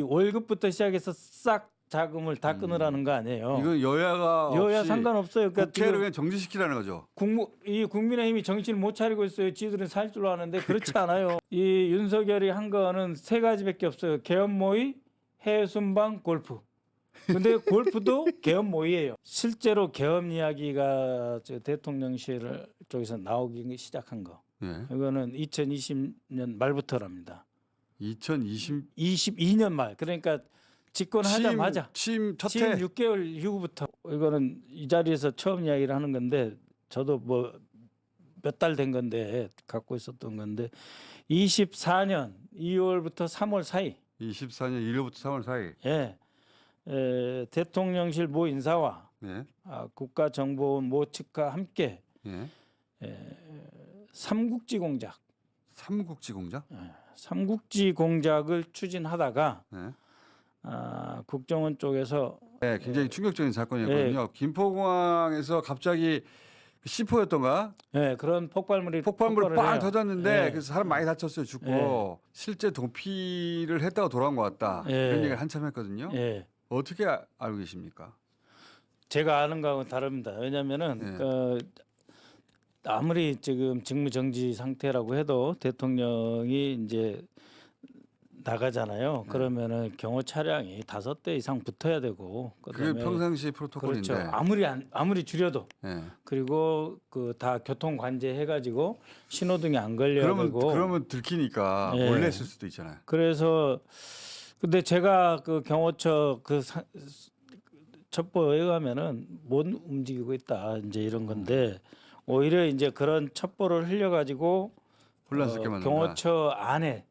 이 월급부터 시작해서 싹 자금을 다 끊으라는 거 아니에요. 이건 여야가 여야 없이 상관없어요. 그러니까 국회를 지금 그냥 정지시키라는 거죠. 국무, 이 국민의힘이 정신을 못 차리고 있어요. 지들은 살줄 아는데 그렇지 않아요. 이 윤석열이 한 거는 세 가지밖에 없어요. 개업 모의, 해외 순방, 골프. 근데 골프도 개업 모의예요. 실제로 개업 이야기가 저 대통령실 쪽에서 나오기 시작한 거. 예. 이거는 2020년 말부터랍니다. 2020 22년 말. 그러니까 집권하자마자 취임 첫 지금 해 6개월 이후부터 이거는 이 자리에서 처음 이야기를 하는 건데 저도 뭐 몇 달 된 건데 갖고 있었던 건데 24년 2월부터 3월 사이 24년 1월부터 3월 사이. 예 에, 대통령실 모 인사와 예. 아, 국가정보원 모 측과 함께 예. 삼국지 공작 삼국지 공작? 삼국지 공작을 추진하다가 예. 아, 국정원 쪽에서 네, 굉장히 충격적인 사건이었거든요. 김포공항에서 갑자기 C4였던가 예, 그런 폭발물이 폭발물 폭발을 빵 해요. 터졌는데 예. 그래서 사람 많이 다쳤어요 죽고 예. 실제 도피를 했다가 돌아온 것 같다 예. 이런 얘기를 한참 했거든요. 예. 어떻게 아- 알고 계십니까? 제가 아는 거하고는 다릅니다. 왜냐하면은 예. 그 아무리 지금 직무 정지 상태라고 해도 대통령이 이제 나가잖아요. 네. 그러면은 경호 차량이 다섯 대 이상 붙어야 되고 그게 그다음에 평상시 프로토콜인데. 그렇죠. 아무리 안, 아무리 줄여도 예. 그리고 그 다 교통 관제 해가지고 신호등이 안 걸려야 그러면 되고 그러면 들키니까 예. 몰래 쓸 수도 있잖아요. 그래서 근데 제가 그 경호처 그 사- 첩보에 의하면은 못 움직이고 있다 이제 이런 건데 오히려 이제 그런 첩보를 흘려가지고 혼란스럽게 어, 만든다. 경호처 안에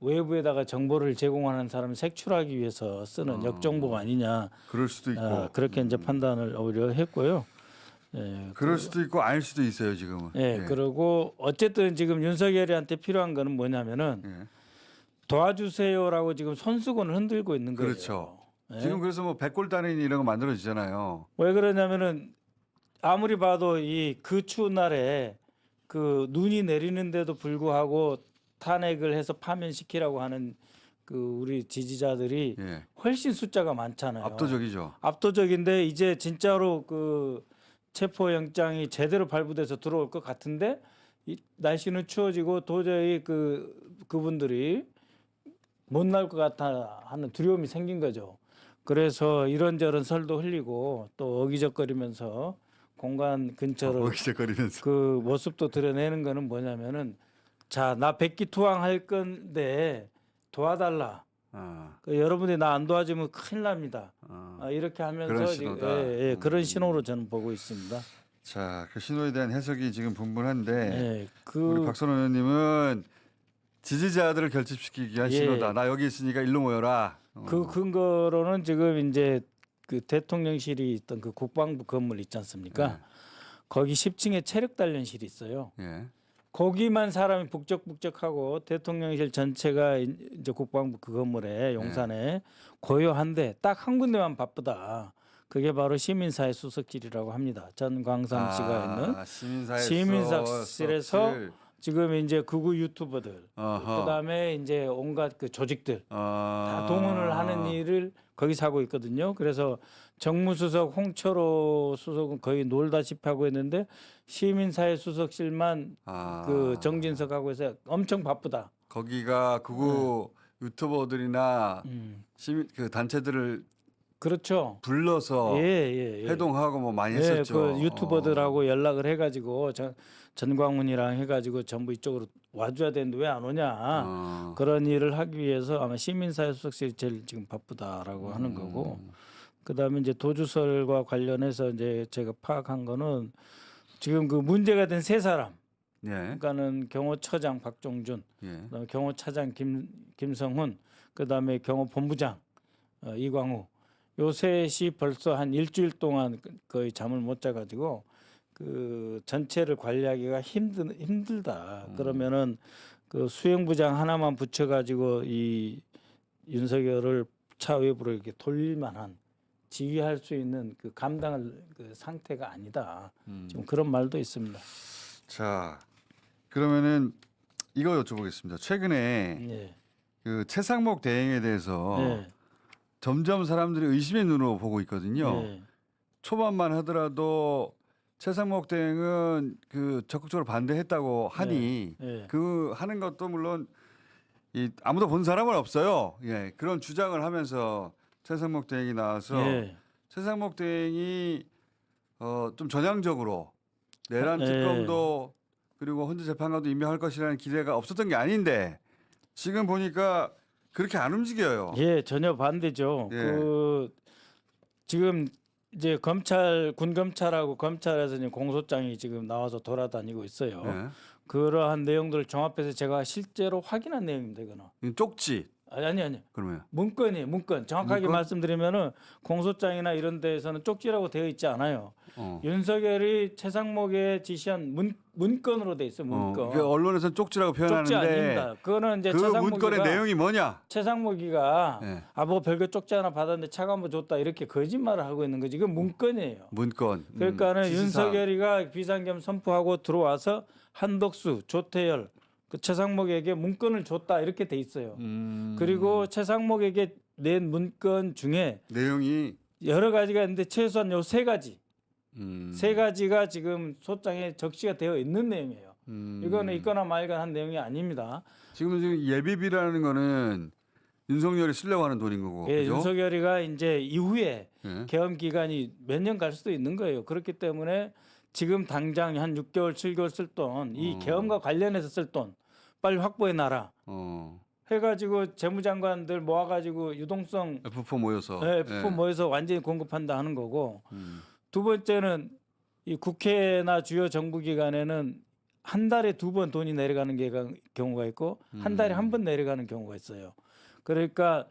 외부에다가 정보를 제공하는 사람을 색출하기 위해서 쓰는 역정보가 아니냐 그럴 수도 있고. 어, 그렇게 이제 판단을 오히려 했고요. 예, 그럴 수도 있고 아닐 수도 있어요 지금은. 예, 그리고 어쨌든 지금 윤석열이한테 필요한 거는 뭐냐면은 예. 도와주세요라고 지금 손수건을 흔들고 있는 거예요. 그렇죠. 예? 지금 그래서 뭐 백골단인 이런 거 만들어지잖아요. 왜 그러냐면은 아무리 봐도 이 그 추운 날에 그 눈이 내리는데도 불구하고 탄핵을 해서 파면시키라고 하는 그 우리 지지자들이 예. 훨씬 숫자가 많잖아요. 압도적이죠. 압도적인데 이제 진짜로 그 체포 영장이 제대로 발부돼서 들어올 것 같은데 이 날씨는 추워지고 도저히 그 그분들이 못 나올 것 같아 하는 두려움이 생긴 거죠. 그래서 이런저런 설도 흘리고 또 어기적거리면서 공간 근처를 어기적거리면서. 그 모습도 드러내는 거는 뭐냐면은 자 나 백기 투항 할 건데 도와달라. 아, 그 여러분이 나 안 도와주면 큰일 납니다. 아. 아, 이렇게 하면서 그런 지금, 신호다. 음. 예, 예, 그런 신호로 저는 보고 있습니다. 자, 그 신호에 대한 해석이 지금 분분한데 예, 우리 그 박선호 의원님은 지지자들을 결집시키기 위한 예. 신호다. 나 여기 있으니까 일로 모여라. 어. 그 근거로는 지금 이제 그 대통령실이 있던 그 국방부 건물 있지 않습니까? 네. 거기 10층에 체력 단련실이 있어요. 예. 거기만 사람이 북적북적하고 대통령실 전체가 이제 국방부 그 건물에 용산에 고요한데 딱 한 군데만 바쁘다. 그게 바로 시민사회 수석실이라고 합니다. 전 광삼 씨가 있는 아, 시민사회 시민사실에서. 지금 이제 극우 유튜버들 어허. 그다음에 이제 온갖 그 조직들 아. 다 동원을 하는 일을 거기서 하고 있거든요. 그래서 정무수석 홍철호 수석은 거의 놀다시피 하고 있는데 시민사회 수석실만 아. 그 정진석하고 해서 엄청 바쁘다. 거기가 그거 유튜버들이나 음. 시민 그 단체들을 그렇죠. 불러서 예, 예, 예. 회동하고 뭐 많이 예, 했었죠. 그 유튜버들하고 연락을 해가지고 전, 전광훈이랑 해가지고 전부 이쪽으로 와줘야 되는데 왜 안 오냐. 어. 그런 일을 하기 위해서 아마 시민사회 수석실이 제일 지금 바쁘다라고 음. 하는 거고 그다음에 이제 도주설과 관련해서 이제 제가 파악한 거는 지금 그 문제가 된 세 사람 예. 그러니까는 경호처장 박종준 예. 그다음에 경호차장 김 김성훈 그다음에 경호본부장 어, 이광우 요 셋이 벌써 한 일주일 동안 그- 거의 잠을 못 자가지고 그 전체를 관리하기가 힘든 힘들다. 그러면은 그 수행부장 하나만 붙여가지고 이 윤석열을 차 외부로 이렇게 돌릴만한 지휘할 수 있는 그 감당할 그 상태가 아니다. 음. 지금 그런 말도 있습니다. 자, 그러면은 이거 여쭤보겠습니다. 최근에 예. 그 최상목 대행에 대해서 네. 점점 사람들이 의심의 눈으로 보고 있거든요. 네. 초반만 하더라도 최상목 대행은 그 적극적으로 반대했다고 하니 네. 그 하는 것도 물론 이 아무도 본 사람은 없어요. 예, 그런 주장을 하면서 최상목 대행이 나와서 예. 최상목 대행이 어, 좀 전향적으로 내란 예. 특검도 그리고 헌재 재판관도 임명할 것이라는 기대가 없었던 게 아닌데 지금 보니까 그렇게 안 움직여요. 예, 전혀 반대죠. 예. 그 지금 이제 검찰 군 검찰하고 검찰에서 이제 공소장이 지금 나와서 돌아다니고 있어요. 예. 그러한 내용들을 종합해서 제가 실제로 확인한 내용입니다. 이거는 쪽지 아니 아니 그러면 문건이에요. 문건 정확하게 문건? 말씀드리면은 공소장이나 이런 데에서는 쪽지라고 되어 있지 않아요. 어. 윤석열이 최상목에 지시한 문 문건으로 돼 있어요. 어, 문건. 그 언론에서는 쪽지라고 쪽지 표현하는데 아닙니다. 그거는 이제 그 문건의 최상목이가 내용이 뭐냐? 최상목이가 예. 아뭐 별거 쪽지 하나 받았는데 차가 한번 줬다 이렇게 거짓말을 하고 있는 거지. 이건 문건이에요. 문건. 음, 그러니까는 지시사항. 윤석열이가 비상겸 선포하고 들어와서 한덕수, 조태열, 그 최상목에게 문건을 줬다 이렇게 돼 있어요. 음, 그리고 최상목에게 낸 문건 중에 내용이 여러 가지가 있는데 최소한 요 세 가지, 음, 세 가지가 지금 소장에 적시가 되어 있는 내용이에요. 음, 이거는 있거나 말거나 한 내용이 아닙니다. 지금 지금 예비비라는 거는 윤석열이 쓰려고 하는 돈인 거고. 예, 그죠? 윤석열이가 이제 이후에 예. 계엄 기간이 몇 년 갈 수도 있는 거예요. 그렇기 때문에 지금 당장 한 6개월, 7개월 쓸 돈, 이 어. 계엄과 관련해서 쓸 돈 빨리 확보해 놔라. 어. 해가지고 재무장관들 모아가지고 유동성 F4 모여서. 예, F 모여서 완전히 공급한다 하는 거고 음. 두 번째는 이 국회나 주요 정부기관에는 한 달에 두 번 돈이 내려가는 게- 경우가 있고 한 달에 음. 한번 내려가는 경우가 있어요. 그러니까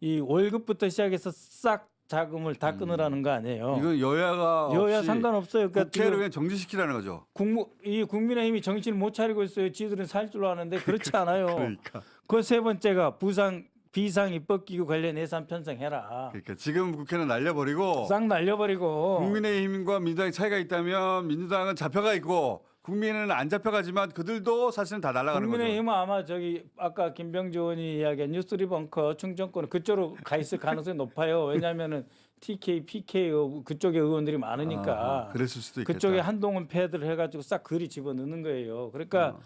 이 월급부터 시작해서 싹 자금을 다 끊으라는 거 아니에요. 이건 여야가 여야 없이 상관없어요. 그러니까 국회를 지금 그냥 정지시키라는 거죠. 국무 이 국민의힘이 정신을 못 차리고 있어요. 지들은 살 줄 아는데 그렇지 않아요. 그러니까. 그 세 번째가 부상 비상 입법기구 관련 예산 편성해라. 그러니까 지금 국회는 날려버리고 싹 날려버리고 국민의힘과 민주당의 차이가 있다면 민주당은 잡혀가 있고 국민은 안 잡혀가지만 그들도 사실은 다 날아가는 거죠. 국민의힘은 아마 저기 아까 김병주 의원이 이야기한 뉴스리 벙커 충정권 그쪽으로 가 있을 가능성이 높아요. 왜냐하면은 TK, PK 그쪽에 의원들이 많으니까 아, 그랬을 수도 있겠다. 그쪽에 한동훈 패드를 해가지고 싹 그리 집어넣는 거예요. 그러니까 어.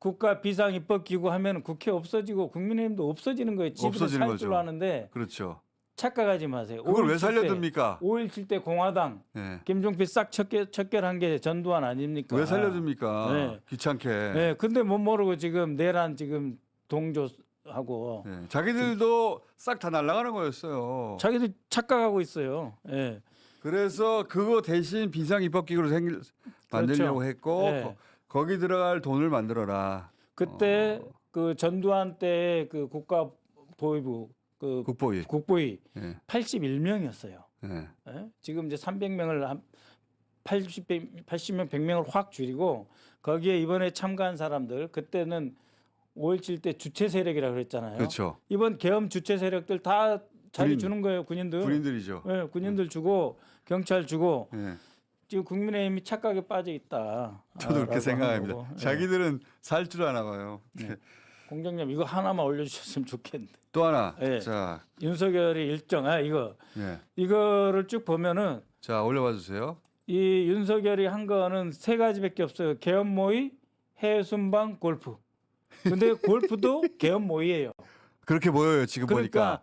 국가 비상 입법 기구 하면 국회 없어지고 국민의힘도 없어지는 거예요. 없어지는 살 거죠. 아는데 그렇죠. 착각하지 마세요. 그걸 왜5.17 때, 살려듭니까? 5.17 때 공화당 예. 김종필 싹 척결, 척결한 게 전두환 아닙니까? 왜 살려듭니까? 네. 귀찮게. 네, 근데 못 모르고 지금 내란 지금 동조하고 예. 자기들도 싹 다 날아가는 거였어요. 자기들 착각하고 있어요. 예. 그래서 그거 대신 비상 입법 기구로 생길 만들려고 했고 네. 거, 거기 들어갈 돈을 만들어라. 그때 어. 그 전두환 때 그 국가 보위부 그 국보위. 국보위 예. 81명이었어요. 예. 예? 지금 이제 300명을 한 80, 80명, 100명을 확 줄이고 거기에 이번에 참가한 사람들 그때는 5.17 때 주체 세력이라고 그랬잖아요. 그렇죠. 이번 계엄 주체 세력들 다 자리 군인. 주는 거예요, 군인들. 군인들이죠. 예, 군인들 주고 경찰 주고 예. 지금 국민의힘이 착각에 빠져 있다. 저도 아, 그렇게 라고 생각합니다. 하는 거고. 예. 자기들은 살 줄 아나 봐요. 네. 공장님 이거 하나만 올려주셨으면 좋겠는데 또 하나. 예. 자, 윤석열이 일정 아 이거 예. 이거를 쭉 보면은 자 올려봐 주세요. 이 윤석열이 한 거는 세 가지밖에 없어요. 계엄 모의, 해외 순방, 골프. 근데 골프도 계엄 모의예요. 그렇게 보여요 지금 그러니까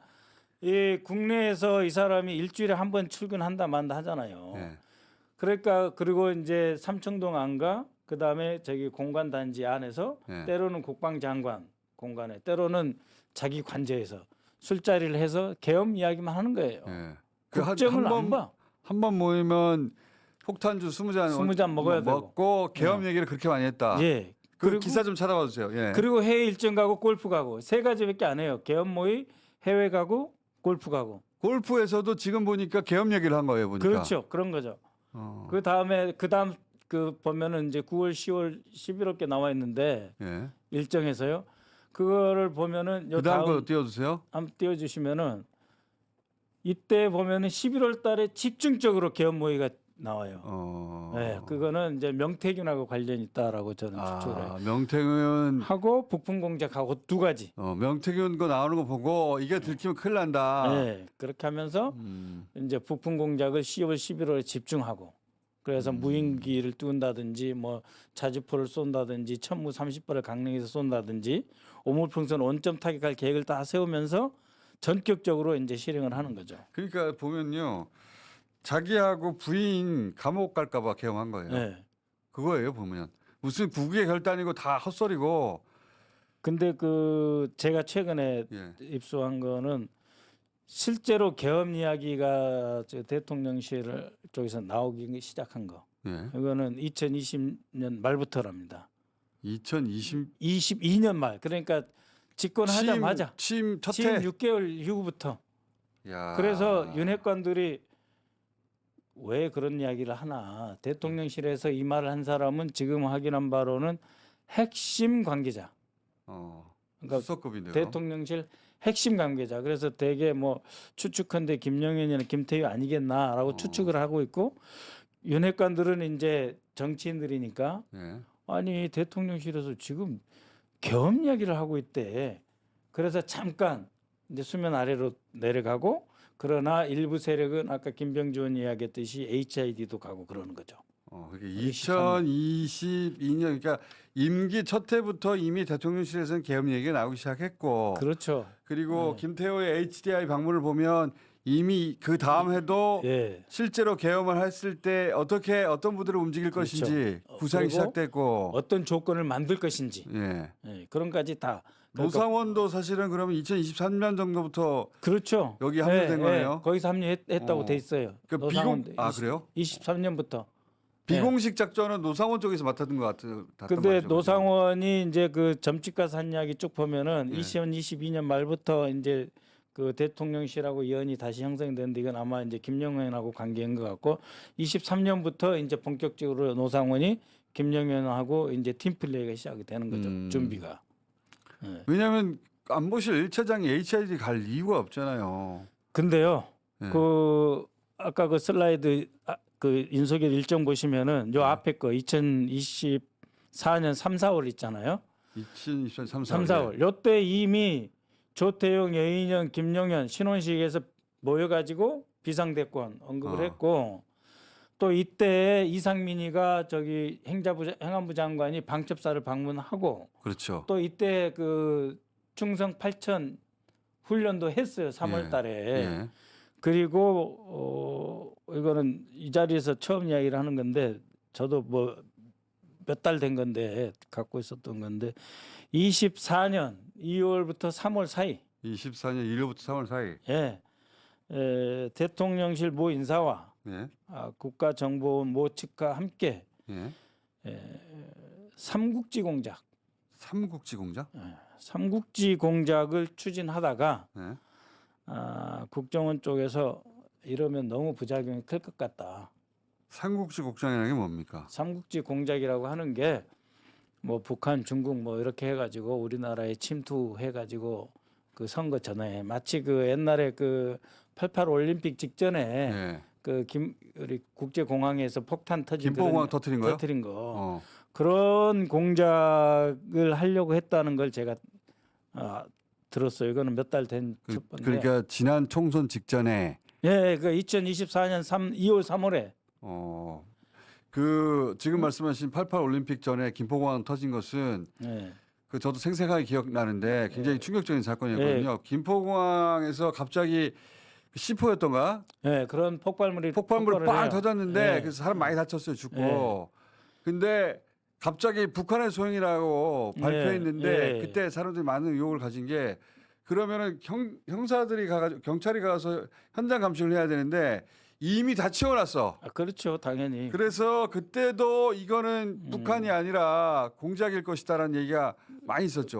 이 국내에서 이 사람이 일주일에 한 번 출근한다 만다 하잖아요. 보니까. 예. 그러니까 그리고 이제 삼청동 안가 그다음에 저기 공관 단지 안에서 예. 때로는 국방장관 공간에 때로는 자기 관저에서 술자리를 해서 계엄 이야기만 하는 거예요. 예. 그 한- 국정을 한안 번- 봐. 한 번 모이면 폭탄주 스무 잔 스무 잔 먹어야 먹고 계엄 얘기를 그렇게 많이 했다. 예. 그 그리고 기사 좀 찾아봐 주세요. 예. 그리고 해외 일정 가고 골프 가고 세 가지밖에 안 해요. 계엄 모의, 해외 가고 골프 가고. 골프에서도 지금 보니까 계엄 얘기를 한 거예요 보니까. 그렇죠. 그런 거죠. 어. 그 다음에 그 다음 그 보면은 이제 9월, 10월, 11월께 나와 있는데 예. 일정에서요. 그거를 보면은 요그 다음 다음 거 띄워주세요. 한번 띄워주시면은 이때 보면은 11월 달에 집중적으로 계엄 모의가 나와요. 어. 네, 그거는 이제 명태균하고 관련이 있다라고 저는 추측을 해요. 아, 명태균 하고 북풍 공작하고 두 가지. 어, 명태균 거 나오는 거 보고 이게 들키면 큰일 난다. 네, 그렇게 하면서 음. 이제 북풍 공작을 10월 11월에 집중하고 그래서 음. 무인기를 띄운다든지 뭐 자주포를 쏜다든지 천무 30발을 강릉에서 쏜다든지 오물풍선 원점 타격할 계획을 다 세우면서 전격적으로 이제 실행을 하는 거죠. 그러니까 보면요. 자기하고 부인 감옥 갈까봐 개엄한 거예요. 네. 그거예요 보면 무슨 국외 결단이고 다 헛소리고. 근데 그 제가 최근에 예. 입수한 거는 실제로 계엄 이야기가 저 대통령실 쪽에서 나오기 시작한 거. 예. 이거는 2020년 말부터랍니다. 2020 22년 말. 그러니까 집권하자마자 취임 첫 취임 해. 6개월 이후부터. 야. 그래서 윤핵관들이 왜 그런 이야기를 하나? 대통령실에서 이 말을 한 사람은 지금 확인한 바로는 핵심 관계자. 어. 그러니까 수석급인데요. 대통령실 핵심 관계자. 그래서 대개 뭐 추측한데 김영현이나 김태희 아니겠나라고 어. 추측을 하고 있고 윤핵관들은 이제 정치인들이니까 예. 아니 대통령실에서 지금 계엄 이야기를 하고 있대. 그래서 잠깐 이제 수면 아래로 내려가고 그러나 일부 세력은 아까 김병주 의원 이야기했듯이 HID도 가고 그러는 거죠. 어, 그게 23 2022년 그러니까 임기 첫 해부터 이미 대통령실에서는 계엄 얘기가 나오기 시작했고 그렇죠. 그리고 네. 김태호의 HDI 방문을 보면 이미 그 다음 해도 예. 실제로 계엄을 했을 때 어떻게 어떤 부들을 움직일 그렇죠. 것인지 어, 구상이 그리고 시작됐고 어떤 조건을 만들 것인지 예. 예, 그런까지 다 노상원도 사실은 그러면 2023년 정도부터 그렇죠. 여기 합류된 거네요? 거기서 합류했다고 어. 돼 있어요. 그 노상원 비공 아 그래요? 23년부터. 비공식 작전은 노상원 쪽에서 맡았던 것 같은 근데. 노상원이 이제 그 점집가서 한 이야기 쭉 보면은 예. 2022년 말부터 이제 그 대통령실하고 연이 다시 형성되는데 이건 아마 이제 김영현하고 관계인 것 같고 23년부터 이제 본격적으로 노상원이 김영현하고 이제 팀 플레이가 시작이 되는 거죠. 음. 준비가. 예. 왜냐하면 안보실 1차장이 HID 갈 이유가 없잖아요. 근데요. 예. 그 아까 그 슬라이드 아, 그 윤석열 일정 보시면은 네. 요 앞에 거 2024년 3, 4월 있잖아요. 2024년 3, 3, 4월. 4월. 요때 이미 조태용, 여인영, 김용현 신혼식에서 모여가지고 비상대권 언급을 어. 했고 또 이때 이상민이가 저기 행자부 행안부 장관이 방첩사를 방문하고 그렇죠. 또 이때 그 충성 8천 훈련도 했어요. 예. 3월 달에. 예. 그리고 어 이거는 이 자리에서 처음 이야기를 하는 건데 저도 뭐 몇 달 된 건데 갖고 있었던 건데 24년 2월부터 3월 사이 24년 1월부터 3월 사이. 예. 에, 대통령실 모 인사와 예. 아, 국가정보원 모 측과 함께 예. 삼국지 공작, 삼국지 공작? 삼국지 공작을 추진하다가 예. 아, 국정원 쪽에서 이러면 너무 부작용이 클 것 같다. 삼국지 국장이라는 게 뭡니까? 삼국지 공작이라고 하는 게 뭐 북한, 중국 뭐 이렇게 해가지고 우리나라에 침투해가지고 그 선거 전에 마치 그 옛날에 그 88 올림픽 직전에 예. 그김 우리 국제 공항에서 폭탄 터진 김포공항 터트린 거요? 터트린 거 어. 그런 공작을 하려고 했다는 걸 제가 아, 들었어요. 이거는 몇 달된 그, 첩보인데. 그러니까 지난 총선 직전에 예, 그 2024년 3 2월 3월에 어. 그 지금 말씀하신 88 올림픽 전에 김포공항 터진 것은 예. 그 저도 생생하게 기억나는데 굉장히 충격적인 사건이었거든요. 김포공항에서 갑자기 그 C4였던가 예, 그런 폭발물이 폭발물이 폭발을 빵 해요. 터졌는데 예. 그래서 사람 많이 다쳤어요 죽고. 예. 근데 갑자기 북한의 소행이라고 발표했는데 예. 그때 사람들이 많은 의혹을 가진 게 그러면은 형, 형사들이 가가지고 경찰이 가서 현장 감식을 해야 되는데 이미 다 치워놨어. 아, 그렇죠, 당연히. 그래서 그때도 이거는 음. 북한이 아니라 공작일 것이다라는 얘기가 많이 있었죠.